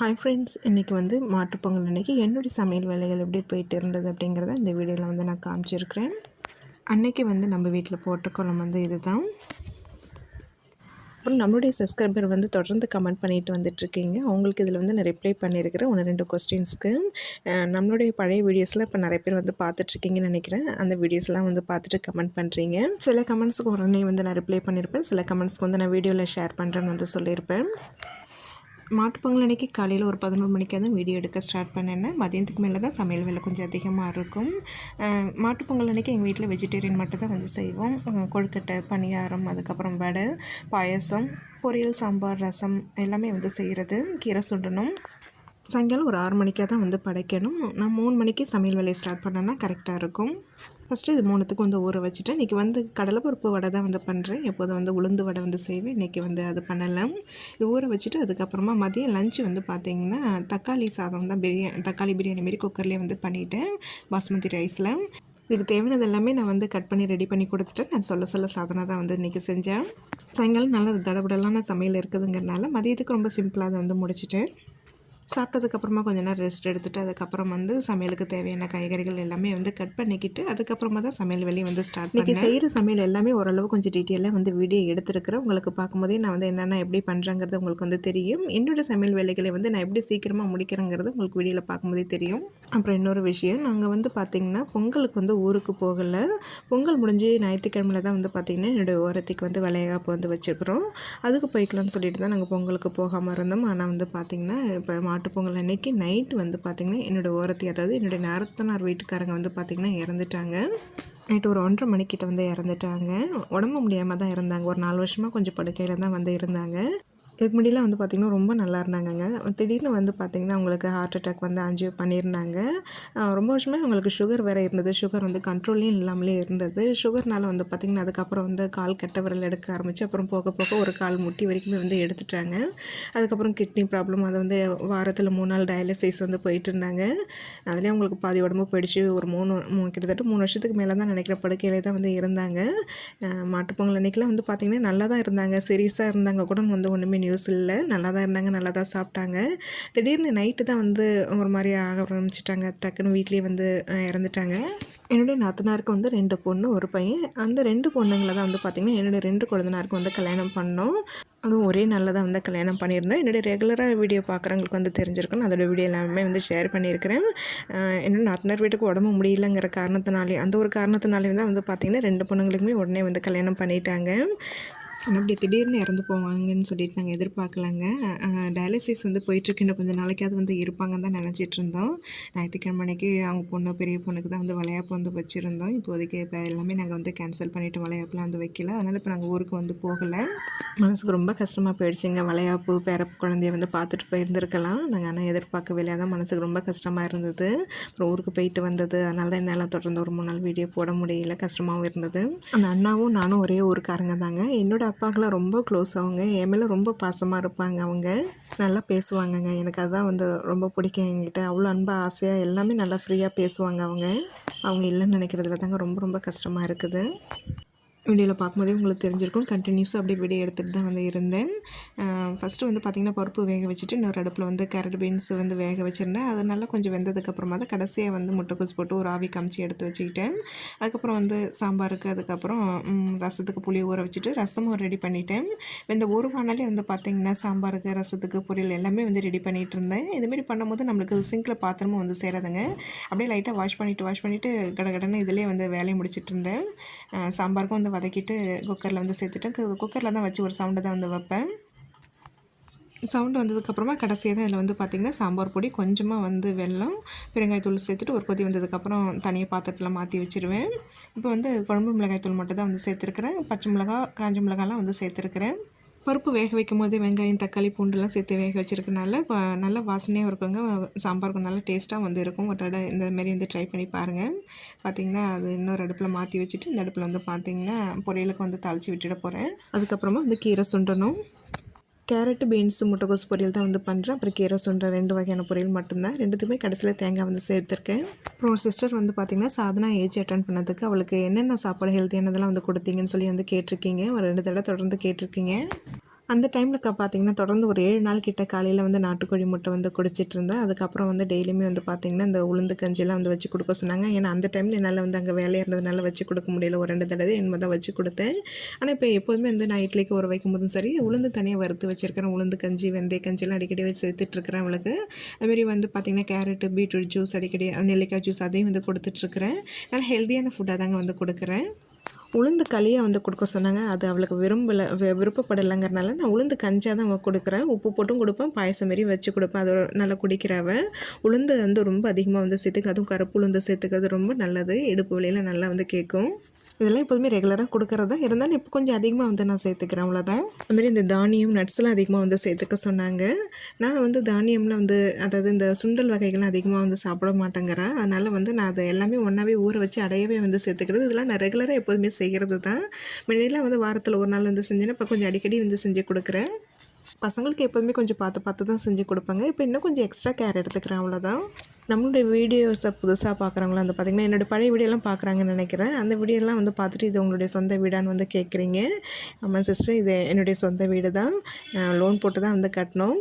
Hi friends இன்றைக்கி வந்து மாட்டுப்பொங்கல் அன்றைக்கி என்னுடைய சமையல் வேலைகள் எப்படி போயிட்டு இருந்தது அப்படிங்கிறத இந்த வீடியோவில் வந்து நான் காமிச்சிருக்கிறேன். அன்றைக்கி வந்து நம்ம வீட்டில் போட்ட குளம் வந்து இதுதான். அப்புறம் நம்மளுடைய சப்ஸ்கிரைபர் வந்து தொடர்ந்து கமெண்ட் பண்ணிட்டு வந்துட்டுருக்கீங்க. அவங்களுக்கு இதில் வந்து நான் ரிப்ளை பண்ணியிருக்கிறேன். ஒன்று ரெண்டு கொஸ்டின்ஸ்க்கு நம்மளுடைய பழைய வீடியோஸில் இப்போ நிறைய பேர் வந்து பார்த்துட்ருக்கீங்கன்னு நினைக்கிறேன். அந்த வீடியோஸ்லாம் வந்து பார்த்துட்டு கமெண்ட் பண்ணுறீங்க சில கமெண்ட்ஸுக்கு உடனே வந்து நான் ரிப்ளை பண்ணியிருப்பேன். சில கமெண்ட்ஸ்க்கு வந்து நான் வீடியோவில் ஷேர் பண்ணுறேன்னு வந்து சொல்லியிருப்பேன். மாட்டுப்பொங்கல் அன்றைக்கி காலையில் ஒரு பதினோரு மணிக்கு தான் வீடியோ எடுக்க ஸ்டார்ட் பண்ணினேன் மதியத்துக்கு மேலே தான் சமையல் வேலை கொஞ்சம் அதிகமாக இருக்கும். மாட்டுப்பொங்கல் அன்றைக்கி எங்கள் வீட்டில் வெஜிடேரியன் மட்டும் தான் வந்து செய்வோம். கொழுக்கட்டை பணியாரம் அதுக்கப்புறம் வடை பாயசம் பொரியல் சாம்பார் ரசம் எல்லாமே வந்து செய்கிறது கீரை சுண்டணும். சாயங்காலம் ஒரு ஆறு மணிக்காக தான் வந்து படைக்கணும். நான் மூணு மணிக்கு சமையல் வேலையை ஸ்டார்ட் பண்ணேன்னா கரெக்டாக இருக்கும். ஃபஸ்ட்டு இது மூணுத்துக்கும் வந்து ஊற வச்சுட்டேன். இன்றைக்கி வந்து கடலைப்பருப்பு வடை தான் வந்து பண்ணுறேன் எப்போதும் வந்து உளுந்து வடை வந்து செய்வேன். இன்றைக்கி வந்து அது பண்ணலாம். ஊற வச்சுட்டு அதுக்கப்புறமா மதியம் லஞ்சு வந்து பார்த்திங்கன்னா தக்காளி சாதம் தான் பிரியாணி தக்காளி பிரியாணி மாரி குக்கர்லேயே வந்து பண்ணிட்டேன். பாஸ்மதி ரைஸில் இதுக்கு தேவையானது எல்லாமே நான் வந்து கட் பண்ணி ரெடி பண்ணி கொடுத்துட்டேன். நான் சொல்ல சொல்ல சாதனை தான் வந்து இன்றைக்கி செஞ்சேன். சாயங்காலம் நல்ல தடபடலான சமையல் இருக்குதுங்கிறனால மதியத்துக்கு ரொம்ப சிம்பிளாக அதை வந்து முடிச்சிட்டேன். சாப்பிட்டதுக்கப்புறமா கொஞ்ச நேரம் ரெஸ்ட் எடுத்துகிட்டு அதுக்கப்புறம் வந்து சமையலுக்கு தேவையான காய்கறிகள் எல்லாமே வந்து கட் பண்ணிக்கிட்டு அதுக்கப்புறமா தான் சமையல் வேலையை வந்து ஸ்டார்ட் பண்ணி செய்கிற சமையல் எல்லாமே ஓரளவு கொஞ்சம் டீட்டெயிலாக வந்து வீடியோ எடுத்துருக்கிறேன். உங்களுக்கு பார்க்கும்போதே நான் வந்து என்னென்ன எப்படி பண்ணுறேங்கிறது உங்களுக்கு வந்து தெரியும். என்னோட சமையல் வேலைகளை வந்து நான் எப்படி சீக்கிரமாக முடிக்கிறேங்கிறது உங்களுக்கு வீடியோவில் பார்க்கும்போதே தெரியும். அப்புறம் இன்னொரு விஷயம் நாங்கள் வந்து பார்த்திங்கன்னா பொங்கலுக்கு வந்து ஊருக்கு போகலை. பொங்கல் முடிஞ்சு ஞாயிற்றுக்கிழமையில தான் வந்து பார்த்திங்கன்னா என்னுடைய ஓரத்துக்கு வந்து விளையாப்பு வந்து வச்சுருக்குறோம். அதுக்கு போய்க்கலாம்னு சொல்லிட்டு தான் நாங்கள் பொங்கலுக்கு போகாமல் இருந்தோம். ஆனால் வந்து பார்த்திங்கன்னா இப்போ மாட்டுப்பொங்கல் அன்னைக்கு நைட்டு வந்து பார்த்திங்கன்னா என்னோடய ஓரத்தி அதாவது என்னுடைய நேரத்தனார் வீட்டுக்காரங்க வந்து பார்த்திங்கன்னா இறந்துட்டாங்க. நைட்டு ஒரு ஒன்றரை மணிக்கிட்ட வந்து இறந்துட்டாங்க. உடம்பு முடியாமல் தான் இருந்தாங்க. ஒரு நாலு வருஷமாக கொஞ்சம் படுக்கையில் தான் வந்து இருந்தாங்க. இதுக்கு முன்னாடிலாம் வந்து பார்த்திங்கன்னா ரொம்ப நல்லா இருந்தாங்கங்க. திடீர்னு வந்து பார்த்திங்கன்னா அவங்களுக்கு ஹார்ட் அட்டாக் வந்து ஆஞ்சியோ பண்ணியிருந்தாங்க. ரொம்ப வருஷமே அவங்களுக்கு சுகர் வேறு இருந்தது. சுகர் வந்து கண்ட்ரோல்லையும் இல்லாமலே இருந்தது. சுகர்னால் வந்து பார்த்திங்கன்னா அதுக்கப்புறம் வந்து கால் கட்ட விரல் எடுக்க ஆரம்பிச்சு அப்புறம் போக போக ஒரு கால் முட்டி வரைக்குமே வந்து எடுத்துட்டாங்க. அதுக்கப்புறம் கிட்னி ப்ராப்ளம் அதை வந்து வாரத்தில் மூணு நாள் டயாலிசிஸ் வந்து போயிட்டு இருந்தாங்க. அதுலேயே அவங்களுக்கு பாதி உடம்பு போயிடுச்சு. ஒரு மூணு கிட்டத்தட்ட மூணு வருஷத்துக்கு மேலே தான் நினைக்கிற படுக்கையிலே தான் வந்து இருந்தாங்க. மாட்டுப்பொங்கல் அன்றைக்கெலாம் வந்து பார்த்திங்கன்னா நல்லா தான் இருந்தாங்க சீரியஸாக இருந்தாங்க கூட வந்து ஒன்றுமே நியூஸ் இல்லை. நல்லா தான் இருந்தாங்க நல்லா தான் சாப்பிட்டாங்க. திடீர்னு நைட்டு தான் வந்து ஒரு மாதிரி ஆக ஆரம்பிச்சிட்டாங்க. டக்குன்னு வீட்லேயே வந்து இறந்துட்டாங்க. என்னுடைய நாத்தனாருக்கு வந்து ரெண்டு பொண்ணு ஒரு பையன். அந்த ரெண்டு பொண்ணுங்களை தான் வந்து பார்த்திங்கன்னா என்னுடைய ரெண்டு குழந்தனாருக்கு வந்து கல்யாணம் பண்ணோம். அதுவும் ஒரே நல்லதாக வந்து கல்யாணம் பண்ணியிருந்தோம். என்னுடைய ரெகுலராக வீடியோ பார்க்குறவங்களுக்கு வந்து தெரிஞ்சிருக்கும். அதோட வீடியோ எல்லாமே வந்து ஷேர் பண்ணியிருக்கிறேன். என்னோட நாத்தனார் வீட்டுக்கு உடம்பு முடியலங்கிற காரணத்தினாலே அந்த ஒரு காரணத்தினாலே தான் வந்து பார்த்திங்கன்னா ரெண்டு பொண்ணுங்களுக்குமே உடனே வந்து கல்யாணம் பண்ணிட்டாங்க. ஆனால் அப்படி திடீர்னு இறந்து போவாங்கன்னு சொல்லிட்டு நாங்கள் எதிர்பார்க்கலங்க. டயாலிசிஸ் வந்து போயிட்டுருக்கு. இன்னும் கொஞ்சம் நாளைக்காவது வந்து இருப்பாங்கன்னு தான் நினச்சிட்டு இருந்தோம் ஞாயிற்றுக்கிழமை அன்னைக்கு அவங்க பொண்ணு பெரிய பொண்ணுக்கு தான் வந்து விளையாப்பு வந்து வச்சுருந்தோம். இப்போதைக்கு இப்போ எல்லாமே நாங்கள் வந்து கேன்சல் பண்ணிவிட்டு விளையாப்புலாம் வந்து வைக்கல. அதனால் இப்போ நாங்கள் ஊருக்கு வந்து போகலை. மனசுக்கு ரொம்ப கஷ்டமாக போயிடுச்சுங்க. விளையாப்பு பேர குழந்தைய வந்து பார்த்துட்டு போயிருந்துருக்கலாம். நாங்கள் ஆனால் எதிர்பார்க்கவே இல்லை. அதான் மனசுக்கு ரொம்ப கஷ்டமாக இருந்தது. அப்புறம் ஊருக்கு போயிட்டு வந்தது. அதனால தான் என்னால் தொடர்ந்து ஒரு மூணு நாள் வீடியோ போட முடியல. கஷ்டமாகவும் இருந்தது. அந்த அண்ணாவும் நானும் ஒரே ஊருக்காரங்க தாங்க. என்னோட அப்பாக்கெலாம் ரொம்ப க்ளோஸ் அவங்க. என் மேலே ரொம்ப பாசமாக இருப்பாங்க அவங்க. நல்லா பேசுவாங்கங்க. எனக்கு அதுதான் வந்து ரொம்ப பிடிக்கும் என்கிட்ட. அவ்வளோ அன்பாக ஆசையாக எல்லாமே நல்லா ஃப்ரீயாக பேசுவாங்க அவங்க. அவங்க இல்லைன்னு நினைக்கிறதுல தாங்க ரொம்ப ரொம்ப கஷ்டமாக இருக்குது. வீடியோவில் பார்க்கும்போதே உங்களுக்கு தெரிஞ்சிருக்கும். கண்டினியூஸாக அப்படியே வீடியோ எடுத்துகிட்டு தான் வந்து இருந்தேன். ஃபஸ்ட்டு வந்து பார்த்திங்கன்னா பருப்பு வேக வச்சுட்டு இன்னொரு அடுப்பில் வந்து கேரட் பீன்ஸ் வந்து வேக வச்சுருந்தேன். அது நல்லா கொஞ்சம் வெந்ததுக்கப்புறமா தான் கடைசியாக வந்து முட்டைக்கோஸ் போட்டு ஒரு ஆவி காமிச்சு எடுத்து வச்சுக்கிட்டேன். அதுக்கப்புறம் வந்து சாம்பாருக்கு அதுக்கப்புறம் ரசத்துக்கு புளி ஊற வச்சுட்டு ரசமும் ரெடி பண்ணிட்டேன். இந்த ஒரு வானாலே வந்து பார்த்திங்கன்னா சாம்பாருக்கு ரசத்துக்கு பொரியல் எல்லாமே வந்து ரெடி பண்ணிகிட்டு இருந்தேன். இதுமாரி பண்ணும்போது நம்மளுக்கு சிங்கில் பாத்திரமும் வந்து சேராதுங்க. அப்படியே லைட்டாக வாஷ் பண்ணிவிட்டு வாஷ் பண்ணிவிட்டு கடகடன்னு இதிலே வந்து வேலையை முடிச்சிட்டு இருந்தேன். சாம்பாருக்கும் வந்து வதக்கிட்டு குக்கரில் வந்து சேர்த்துட்டேன் குக்கரில் தான் வச்சு ஒரு சவுண்டு தான் வந்து வைப்பேன். சவுண்டு வந்ததுக்கப்புறமா கடைசியாக தான் இதில் வந்து பார்த்திங்கன்னா சாம்பார் பொடி கொஞ்சமாக வந்து வெல்லம் பெருங்காயத்தூள் சேர்த்துட்டு ஒரு கொதி வந்ததுக்கப்புறம் தனியாக பாத்திரத்தில் மாற்றி வச்சுருவேன். இப்போ வந்து குழம்பு மிளகாய்த்தூள் மட்டும் தான் வந்து சேர்த்துருக்குறேன். பச்சை மிளகா காஞ்ச மிளகாலாம் வந்து சேர்த்துருக்குறேன். பருப்பு வேக வைக்கும் போதே வெங்காயம் தக்காளி பூண்டுலாம் சேர்த்து வேக வச்சுருக்கனால நல்லா வாசனையாக இருக்குங்க. சாம்பாருக்கு நல்லா டேஸ்ட்டாக வந்து இருக்கும். ஒரு தடவை இந்த மாரி வந்து ட்ரை பண்ணி பாருங்கள் பார்த்திங்கன்னா அது இன்னொரு அடுப்பில் மாற்றி வச்சுட்டு இந்த அடுப்பில் வந்து பார்த்திங்கன்னா பொரியலுக்கு வந்து தாளித்து விட்டுட போகிறேன் அதுக்கப்புறமா வந்து கீரை சுண்டணும். கேரட்டு பீன்ஸு முட்டைகோஸ் பொரியல் தான் வந்து பண்ணுறேன் அப்புறம் கீரை சுண்டை ரெண்டு வகையான பொரியல் மட்டும்தான். ரெண்டுத்துக்குமே கடைசியில் தேங்காய் வந்து சேர்த்துருக்கேன். அப்புறம் ஒரு சிஸ்டர் வந்து பார்த்திங்கன்னா சாதனா ஏஜ் அட்டன் பண்ணதுக்கு அவளுக்கு என்னென்ன சாப்பாடு ஹெல்த்தியானதெல்லாம் வந்து கொடுத்தீங்கன்னு சொல்லி வந்து கேட்டிருக்கீங்க. ஒரு ரெண்டு தடவை தொடர்ந்து கேட்டிருக்கீங்க. அந்த டைமில் பார்த்தீங்கன்னா தொடர்ந்து ஒரு ஏழு நாள் கிட்ட காலையில் வந்து நாட்டுக்கோழி முட்டை வந்து குடிச்சிட்டு இருந்தேன். அதுக்கப்புறம் வந்து டெய்லியுமே வந்து பார்த்திங்கன்னா இந்த உளுந்து கஞ்சிலாம் வந்து வச்சு கொடுக்க சொன்னாங்க. ஏன்னா அந்த டைமில் என்னால் வந்து அங்கே வேலையாக இருந்ததுனால வச்சு கொடுக்க முடியல. ஒரு ரெண்டு தடவை என்ன தான் வச்சு கொடுத்தேன். ஆனால் இப்போ எப்போதுமே வந்து நான் இட்லிக்கு ஒரு வைக்கும் போதும் சரி உளுந்து தனியாக வறுத்து வச்சுருக்கிறேன். உளுந்து கஞ்சி வெந்தய கஞ்சிலாம் அடிக்கடி வச்சு சேர்த்துட்ருக்கிறேன் அவளுக்கு. அதுமாரி வந்து பார்த்திங்கன்னா கேரட்டு பீட்ரூட் ஜூஸ் அடிக்கடி நெல்லிக்காய் ஜூஸ் அதையும் வந்து கொடுத்துட்ருக்குறேன் நல்லா ஹெல்த்தியான ஃபுட்டாக தாங்க வந்து கொடுக்குறேன். உளுந்து களியை வந்து கொடுக்க சொன்னாங்க. அது அவளுக்கு விரும்பலை விருப்பப்படலைங்கிறனால நான் உளுந்து கஞ்சியாக தான் கொடுக்குறேன். உப்பு போட்டும் கொடுப்பேன் பாயசம் மாரி வச்சு கொடுப்பேன். அது நல்லா குடிக்கிறவன் உளுந்து வந்து ரொம்ப அதிகமாக வந்து சேர்த்துக்கு அதுவும் கருப்பு உளுந்து சேர்த்துக்கிறது ரொம்ப நல்லது. இடுப்பு வழியில் நல்லா வந்து கேட்கும். இதெல்லாம் எப்போதுமே ரெகுலராக கொடுக்குறது தான் இருந்தாலும் இப்போ கொஞ்சம் அதிகமாக வந்து நான் சேர்த்துக்கிறேன். அவ்வளோதான் அதுமாரி இந்த தானியம் நட்ஸ்லாம் அதிகமாக வந்து சேர்த்துக்க சொன்னாங்க. நான் வந்து தானியம்லாம் வந்து அதாவது இந்த சுண்டல் வகைகள்லாம் அதிகமாக வந்து சாப்பிட மாட்டேங்கிறேன். அதனால் வந்து நான் அதை எல்லாமே ஒன்றாவே ஊற வச்சு அடையவே வந்து சேர்த்துக்கிறது. இதெல்லாம் நான் ரெகுலராக எப்போதுமே செய்கிறது தான் முன்னாடிலாம் வந்து வாரத்தில் ஒரு நாள் வந்து செஞ்சேன்னா இப்போ கொஞ்சம் அடிக்கடி வந்து செஞ்சு கொடுக்குறேன். பசங்களுக்கு எப்போதுமே கொஞ்சம் பார்த்து பார்த்து தான் செஞ்சு கொடுப்பாங்க. இப்போ இன்னும் கொஞ்சம் எக்ஸ்ட்ரா கேர் எடுத்துக்கிறேன் அவ்வளோதான் நம்மளுடைய வீடியோஸை புதுசாக பார்க்குறவங்களாம் வந்து பார்த்திங்கன்னா என்னோடய பழைய வீடியோலாம் பார்க்குறாங்கன்னு நினைக்கிறேன். அந்த வீடியோலாம் வந்து பார்த்துட்டு இது உங்களுடைய சொந்த வீடான்னு வந்து கேட்குறீங்க. ஆமாம் சிஸ்டர் இது என்னுடைய சொந்த வீடு தான் லோன் போட்டு தான் வந்து கட்டினோம்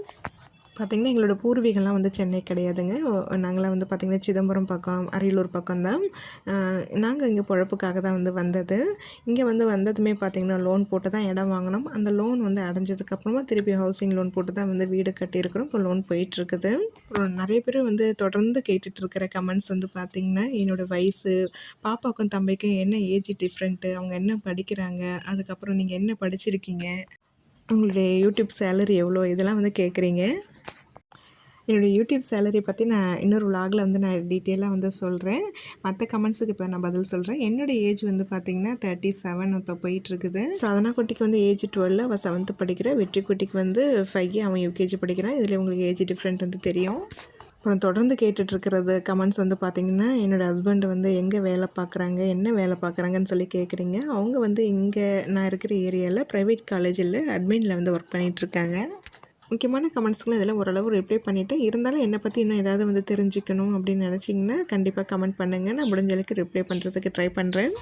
பார்த்திங்கன்னா எங்களோட பூர்வீகம்லாம் வந்து சென்னை கிடையாதுங்க. நாங்களாம் வந்து பார்த்திங்கன்னா சிதம்பரம் பக்கம் அரியலூர் பக்கம் தான். நாங்கள் இங்கே பொழப்புக்காக தான் வந்து வந்தது. இங்கே வந்து வந்ததுமே பார்த்திங்கன்னா லோன் போட்டு தான் இடம் வாங்கினோம். அந்த லோன் வந்து அடைஞ்சதுக்கப்புறமா திருப்பி ஹவுசிங் லோன் போட்டு தான் வந்து வீடு கட்டியிருக்கிறோம். இப்போ லோன் போயிட்டுருக்குது. நிறைய பேர் வந்து தொடர்ந்து கேட்டுட்ருக்கிற கமெண்ட்ஸ் வந்து பார்த்திங்கன்னா என்னோடய வயசு பாப்பாவுக்கும் தம்பிக்கும் என்ன ஏஜ் டிஃப்ரெண்ட்டு அவங்க என்ன படிக்கிறாங்க அதுக்கப்புறம் நீங்கள் என்ன படிச்சிருக்கீங்க? உங்களுடைய யூடியூப் சேலரி எவ்வளோ? இதெல்லாம் வந்து கேட்குறீங்க. என்னுடைய யூடியூப் சேலரி பற்றி நான் இன்னொரு விலாகில் வந்து நான் டீட்டெயிலாக வந்து சொல்கிறேன் மற்ற கமெண்ட்ஸுக்கு இப்போ நான் பதில் சொல்கிறேன் என்னுடைய ஏஜ் வந்து பார்த்திங்கன்னா தேர்ட்டி செவன் இப்போ போயிட்டுருக்குது. சாதனா குட்டிக்கு வந்து ஏஜ் டுவெல் அவள் செவன்த்து படிக்கிற. வெற்றி குட்டிக்கு வந்து ஃபைவ் அவன் யூகேஜி படிக்கிறான். இதில் உங்களுக்கு ஏஜ் டிஃப்ரெண்ட் வந்து தெரியும். அப்புறம் தொடர்ந்து கேட்டுட்ருக்கிறது கமெண்ட்ஸ் வந்து பார்த்திங்கன்னா என்னோடய ஹஸ்பண்ட் வந்து எங்கே வேலை பார்க்குறாங்க என்ன வேலை பார்க்குறாங்கன்னு சொல்லி கேட்குறீங்க அவங்க வந்து இங்கே நான் இருக்கிற ஏரியாவில் ப்ரைவேட் காலேஜில் அட்மினில் வந்து ஒர்க் பண்ணிகிட்ருக்காங்க முக்கியமான கமெண்ட்ஸ்க்குலாம் இதெல்லாம் ஓரளவு ரிப்ளை பண்ணிவிட்டு இருந்தாலும் என்னை பற்றி இன்னும் ஏதாவது வந்து தெரிஞ்சுக்கணும் அப்படின்னு நினச்சிங்கன்னா கண்டிப்பாக கமெண்ட் பண்ணுங்கள் நான் முடிஞ்ச அளவுக்கு ரிப்ளை பண்ணுறதுக்கு ட்ரை பண்ணுறேன்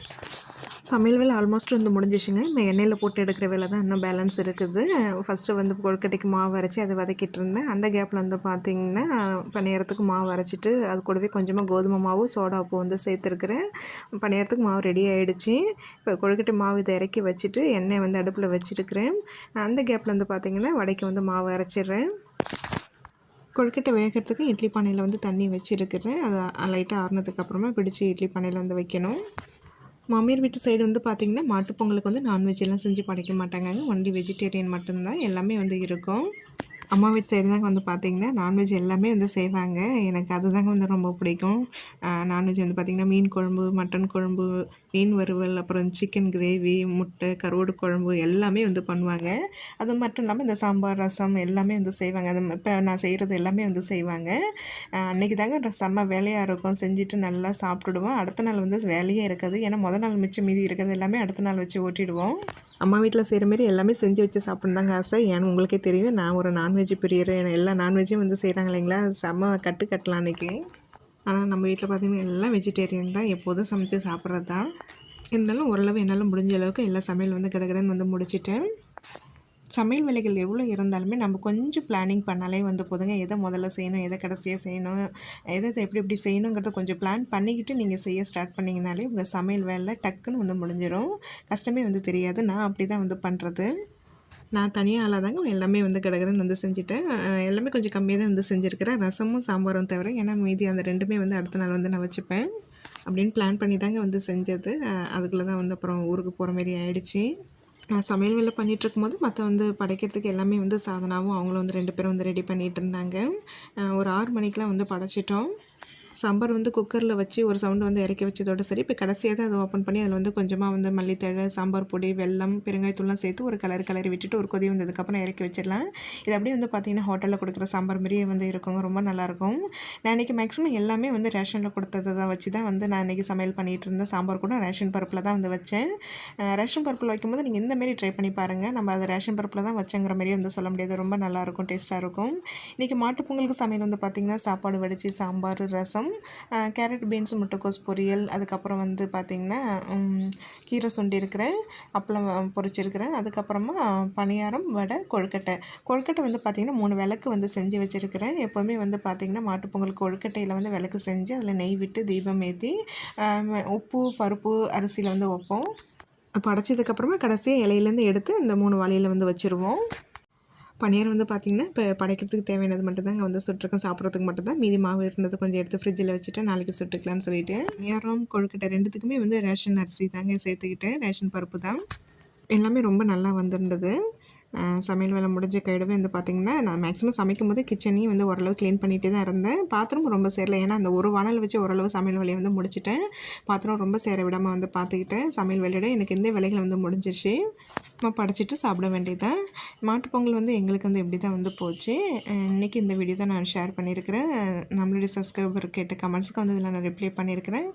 சமையல் வேலை ஆல்மோஸ்ட் வந்து முடிஞ்சிச்சுங்க. நான் எண்ணெயில் போட்டு எடுக்கிற வேலை தான் இன்னும் பேலன்ஸ் இருக்குது. ஃபஸ்ட்டு வந்து கொழுக்கட்டைக்கு மாவு அரைச்சி அதை வதக்கிட்டு இருந்தேன் அந்த கேப்பில் வந்து பார்த்திங்கன்னா பணியாரத்துக்கு மாவு அரைச்சிட்டு அது கூடவே கொஞ்சமாக கோதுமை மாவு சோடா உப்பு வந்து சேர்த்துருக்குறேன். பணியாரத்துக்கு மாவு ரெடி ஆகிடுச்சு இப்போ கொழுக்கட்டை மாவு இதை இறக்கி வச்சுட்டு எண்ணெய் வந்து அடுப்பில் வச்சுருக்கிறேன். அந்த கேப்பில் வந்து பார்த்திங்கன்னா வடைக்கு வந்து மாவு அரைச்சிடுறேன். கொழுக்கட்டை வேகிறதுக்கு இட்லி பானையில் வந்து தண்ணி வச்சுருக்கிறேன். அதை லைட்டாக ஆறுனதுக்கப்புறமா பிடிச்சி இட்லி பானையில் வந்து வைக்கணும். மாமியார் வீட்டு சைடு வந்து பார்த்திங்கன்னா மாட்டுப்பொங்கலுக்கு வந்து நான்வெஜ் எல்லாம் செஞ்சு படைக்க மாட்டாங்க. ஒன்லி வெஜிடேரியன் மட்டும்தான். எல்லாமே வந்து இருக்கும். அம்மா வீட்டு சைடு தாங்க வந்து பார்த்திங்கன்னா நான்வெஜ் எல்லாமே வந்து செய்வாங்க. எனக்கு அதுதாங்க வந்து ரொம்ப பிடிக்கும். நான்வெஜ் வந்து பார்த்திங்கன்னா மீன் குழம்பு மட்டன் குழம்பு மீன் வறுவல் அப்புறம் சிக்கன் கிரேவி முட்டை கருவாடு குழம்பு எல்லாமே வந்து பண்ணுவாங்க. அது மட்டும் இல்லாமல் இந்த சாம்பார் ரசம் எல்லாமே வந்து செய்வாங்க. அது இப்போ நான் செய்கிறது எல்லாமே வந்து செய்வாங்க. அன்றைக்கி தாங்க செம்ம வேலையாக இருக்கும். செஞ்சுட்டு நல்லா சாப்பிட்டுடுவோம். அடுத்த நாள் வந்து வேலையே இருக்காது. ஏன்னா முதல் நாள் மிச்சம் மீதி இருக்கிறது எல்லாமே அடுத்த நாள் வச்சு ஓட்டிடுவோம். அம்மா வீட்டில் செய்கிற மாரி எல்லாமே செஞ்சு வச்சு சாப்பிட்ணுதாங்க ஆசை. ஏன்னு உங்களுக்கே தெரியும். நான் ஒரு நான்வெஜ் பிரியர். எல்லா நான்வெஜ்ஜும் வந்து செய்கிறாங்க இல்லைங்களா? செம்ம கட்டு கட்டலாம் அன்றைக்கி ஆனால் நம்ம வீட்டில் பார்த்திங்கன்னா எல்லாம் வெஜிடேரியன் தான். எப்போதும் சமைச்சு சாப்பிட்றது தான் இருந்தாலும் ஓரளவு என்னால் முடிஞ்ச அளவுக்கு எல்லா சமையல் வந்து கிடக்கிடன்னு வந்து முடிச்சிட்டேன். சமையல் வேலைகள் எவ்வளோ இருந்தாலுமே நம்ம கொஞ்சம் பிளானிங் பண்ணாலே வந்து போதுங்க. எதை முதல்ல செய்யணும் எதை கடைசியாக செய்யணும் எதை எப்படி எப்படி செய்யணுங்கிறத கொஞ்சம் பிளான் பண்ணிக்கிட்டு நீங்கள் செய்ய ஸ்டார்ட் பண்ணிங்கனாலே உங்கள் சமையல் வேலை டக்குன்னு வந்து முடிஞ்சிடும் கஷ்டமே வந்து தெரியாது. நான் அப்படி தான் வந்து பண்ணுறது நான் தனியாக ஆளாக தாங்க எல்லாமே வந்து கடகடன்னு வந்து செஞ்சுட்டேன். எல்லாமே கொஞ்சம் கம்மியாக தான் வந்து செஞ்சுருக்கிறேன். ரசமும் சாம்பாரும் தவிர ஏன்னா மீதி அந்த ரெண்டுமே வந்து அடுத்த நாள் வந்து நான் வச்சுப்பேன். அப்படின்னு பிளான் பண்ணி தாங்க வந்து செஞ்சது. அதுக்குள்ளே தான் வந்து அப்புறம் ஊருக்கு போகிற மாதிரி ஆகிடுச்சி நான் சமையல் வேலை பண்ணிகிட்ருக்கும் போது மற்ற வந்து படைக்கிறதுக்கு எல்லாமே வந்து சாதனாவும் அவங்களும் வந்து ரெண்டு பேரும் வந்து ரெடி பண்ணிகிட்டு இருந்தாங்க. ஒரு ஆறு மணிக்கெலாம் வந்து படைச்சிட்டோம். சாம்பார் வந்து குக்கரில் வச்சு ஒரு சவுண்டு வந்து இறக்கி வச்சதோட சரி இப்போ கடைசியாக தான் அதை ஓப்பன் பண்ணி அதில் வந்து கொஞ்சமாக வந்து மல்லித்தழை சாம்பார் பொடி வெல்லம் பெருங்காயத்தூள்லாம் சேர்த்து ஒரு கலர் கலரி விட்டுட்டு ஒரு கொதி வந்ததுக்கப்புறம் இறக்கி வச்சிடலாம். இது அப்படியே வந்து பார்த்திங்கன்னா ஹோட்டலில் கொடுக்குற சாம்பார் மாதிரியே வந்து இருக்குங்க. ரொம்ப நல்லாயிருக்கும் நான் இன்றைக்கி மேக்ஸிமம் எல்லாமே வந்து ரேஷனில் கொடுத்ததை தான் வச்சு தான் வந்து நான் இன்றைக்கி சமையல் பண்ணிகிட்டு இருந்தேன் சாம்பார் கூட ரேஷன் பருப்பில் தான் வந்து வச்சேன். ரேஷன் பருப்பில் வைக்கும்போது நீங்கள் இந்தமாரி ட்ரை பண்ணி பாருங்கள் நம்ம அதை ரேஷன் பருப்பில் தான் வச்சேங்கிற மாரி வந்து சொல்ல முடியாது. ரொம்ப நல்லாயிருக்கும் டேஸ்ட்டாக இருக்கும். இன்றைக்கி மாட்டுப்பொங்கலுக்கு சமையல் வந்து பார்த்திங்கன்னா சாப்பாடு வடித்து சாம்பார் ரசம் சாதம் கேரட் பீன்ஸ் முட்டைக்கோஸ் பொரியல் அதுக்கப்புறம் வந்து பார்த்திங்கன்னா கீரை சுண்டி இருக்கிறேன் அப்பளம் பொரிச்சிருக்கிறேன் அதுக்கப்புறமா பணியாரம் வடை கொழுக்கட்டை. கொழுக்கட்டை வந்து பார்த்திங்கன்னா மூணு விளக்கு வந்து செஞ்சு வச்சுருக்கிறேன். எப்போவுமே வந்து பார்த்திங்கன்னா மாட்டுப்பொங்கல் கொழுக்கட்டையில் வந்து விளக்கு செஞ்சு அதில் நெய் விட்டு தீபம் ஏற்றி உப்பு பருப்பு அரிசியில் வந்து வைப்போம். படைச்சதுக்கப்புறமா கடைசியாக இலையிலேருந்து எடுத்து இந்த மூணு வலையில் வந்து வச்சுருவோம். பனியார் வந்து பார்த்திங்கன்னா இப்போ படைக்கிறதுக்கு தேவையானது மட்டும்தாங்க. வந்து சுட்டுருக்கோம் சாப்பிட்றதுக்கு மட்டும்தான். மீதி மாவு இருந்தது கொஞ்சம் எடுத்து ஃப்ரிட்ஜில் வச்சுட்டு நாளைக்கு சுட்டுக்கலாம்னு சொல்லிட்டு. நேரம் கொழுக்கட்டை ரெண்டுத்துக்குமே வந்து ரேஷன் அரிசி தாங்க சேர்த்துக்கிட்டேன். ரேஷன் பருப்பு தான். எல்லாமே ரொம்ப நல்லா வந்திருந்தது. சமையல் வேலை முடிஞ்ச கைடவே வந்து பார்த்திங்கன்னா நான் மேக்ஸிமம் சமைக்கும் போது கிச்சனையும் வந்து ஓரளவு க்ளீன் பண்ணிகிட்டே தான் இருந்தேன். பாத்திரம் ரொம்ப சேரல. ஏன்னா அந்த ஒரு வானல் வச்சு ஓரளவு சமையல் வேலையை வந்து முடிச்சிட்டேன். பாத்திரம் ரொம்ப சேர விடாமல் வந்து பார்த்துக்கிட்டேன் சமையல் வேலையோட எனக்கு எந்த வேலைகள் வந்து முடிஞ்சிருச்சு. நம்ம படிச்சுட்டு சாப்பிட வேண்டியதான் மாட்டுப்பொங்கல் வந்து எங்களுக்கு வந்து இப்படி தான் வந்து போச்சு. இன்றைக்கி இன்னைக்கு இந்த வீடியோ தான் நான் ஷேர் பண்ணியிருக்கிறேன். நம்மளுடைய சப்ஸ்கிரைபர் கேட்ட கமெண்ட்ஸ்க்கு வந்து இதில் நான் ரிப்ளை பண்ணியிருக்கிறேன்.